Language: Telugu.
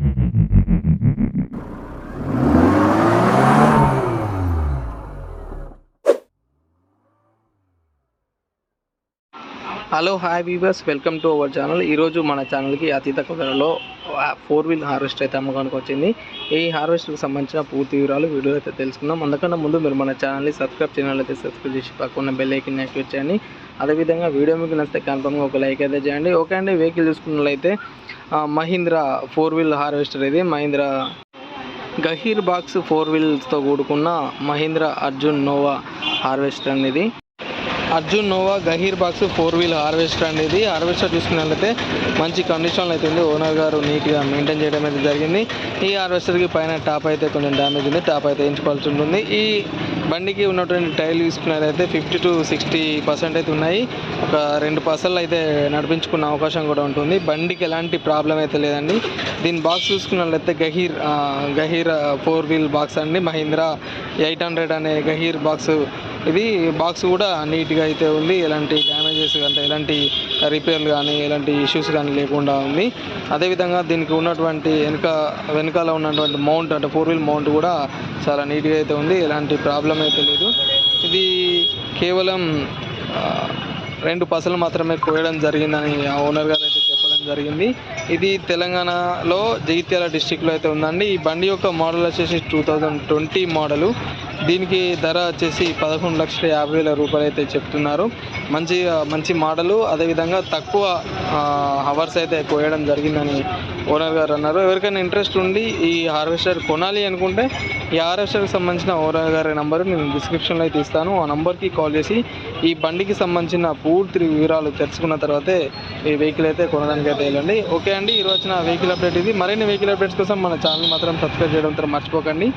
mm-hmm. Hello hi viewers welcome to our channel ఈరోజు మన ఛానల్కి అతి తక్కువ ధరలో ఫోర్ వీల్ హార్వెస్టర్ అయితే అమ్మకానికి వచ్చింది. ఈ హార్వెస్టర్కి సంబంధించిన పూర్తి వివరాలు వీడియో అయితే తెలుసుకుందాం. అందుకన్నా ముందు మీరు మన ఛానల్ని సబ్స్క్రైబ్ ఛానల్ అయితే సబ్స్క్రైబ్ చేసి పక్కన బెల్ ఐకిన్ యాక్టివేట్ చేయండి. అదేవిధంగా వీడియో మీకు నచ్చితే కన్ఫర్మ్గా ఒక లైక్ అయితే చేయండి. ఓకే అండి వెహికల్ చూసుకున్నట్లయితే మహీంద్రా ఫోర్ వీల్ హార్వెస్టర్ ఇది. మహీంద్రా గహీర్ బాక్స్ ఫోర్ వీల్స్తో కూడుకున్న మహీంద్రా అర్జున్ నోవా హార్వెస్టర్ అనేది. Arjun Novo gear box four wheel harvester ఇది హార్వెస్టర్ చూసుకున్నట్లయితే మంచి కండిషన్లో అయితే ఉంది. ఓనర్ గారు నీట్గా మెయింటైన్ చేయడం అయితే జరిగింది. ఈ హార్వెస్టర్కి పైన టాప్ అయితే కొంచెం డ్యామేజ్ ఉంది. టాప్ అయితే వేయించుకోవాల్సి ఉంటుంది. ఈ బండికి ఉన్నటువంటి టైర్లు చూసుకున్నట్లయితే ఫిఫ్టీ టు సిక్స్టీ పర్సెంట్ అయితే ఉన్నాయి. ఒక రెండు పర్సెంట్లు అయితే నడిపించుకున్న అవకాశం కూడా ఉంటుంది. బండికి ఎలాంటి ప్రాబ్లం అయితే లేదండి. దీని బాక్స్ చూసుకున్నట్లయితే gear gear four wheel box అండి. మహీంద్రా ఎయిట్ హండ్రెడ్ అనే గహీర్ బాక్స్ ఇది బాక్స్ కూడా నీట్గా అయితే ఉంది. ఎలాంటి డ్యామేజెస్ కంటే ఎలాంటి రిపేర్లు కానీ ఎలాంటి ఇష్యూస్ కానీ లేకుండా ఉంది. అదేవిధంగా దీనికి ఉన్నటువంటి వెనుక వెనకాల ఉన్నటువంటి మౌంట్ అంటే ఫోర్ వీల్ మౌంట్ కూడా చాలా నీట్గా అయితే ఉంది. ఎలాంటి ప్రాబ్లం అయితే లేదు. ఇది కేవలం రెండు పసలు మాత్రమే కోయడం జరిగిందని ఆ ఓనర్ గారు అయితే చెప్పడం జరిగింది. ఇది తెలంగాణలో జగిత్యాల డిస్టిక్లో అయితే ఉందండి. ఈ బండి యొక్క మోడల్ వచ్చేసి టూ థౌజండ్ ట్వంటీ మోడలు. దీనికి ధర వచ్చేసి పదకొండు లక్షల యాభై వేల రూపాయలు అయితే చెప్తున్నారు. మంచి మంచి మోడలు అదేవిధంగా తక్కువ హవర్స్ అయితే కోయడం జరిగిందని ఓనర్ గారు అన్నారు. ఎవరికైనా ఇంట్రెస్ట్ ఉండి ఈ హార్వెస్టర్ కొనాలి అనుకుంటే ఈ హార్వెస్టర్కి సంబంధించిన ఓనర్ గారి నెంబర్ నేను డిస్క్రిప్షన్లో అయితే ఇస్తాను. ఆ నంబర్కి కాల్ చేసి ఈ బండికి సంబంధించిన పూర్తి వివరాలు తెలుసుకున్న తర్వాతే ఈ వెహికల్ అయితే కొనడానికి అయితే వెళ్ళండి. ఓకే అండి ఈరోజు వచ్చిన వెహికల్ అప్డేట్ ఇది. మరిన్ని వెహికల్ అప్డేట్స్ కోసం మన ఛానల్ మాత్రం సబ్స్క్రైబ్ చేయడం మాత్రం మర్చిపోకండి.